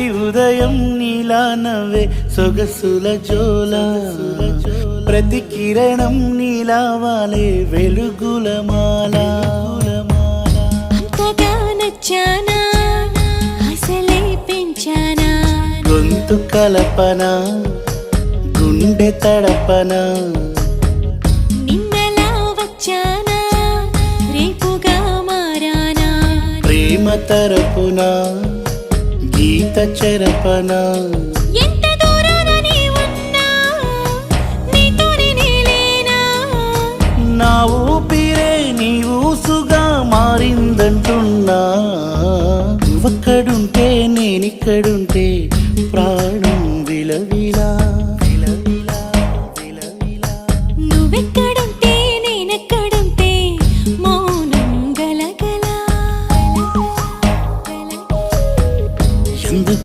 ప్రతి ఉదయం నీలా నవ్వే సొగసుల జోల. ప్రతి కిరణం నీలా వాలే వెలుగుల మాల. అంతగా నచ్చానా? అసలే పెంచానా? గొంతు కలపన? గుండె తడపన? నిన్నలా వచ్చానా? రేపుగా మారానా? ప్రేమ తరపున? గీత చెరపన? ఎంత దూరాన నీ ఉన్నా నీతోనే నేలేనా నా ఊపిరే నీ ఊసుగా మారిందంటున్నా. నువ్వక్కడుంటే నేనిక్కడుంటే ప్రాణం சந்தி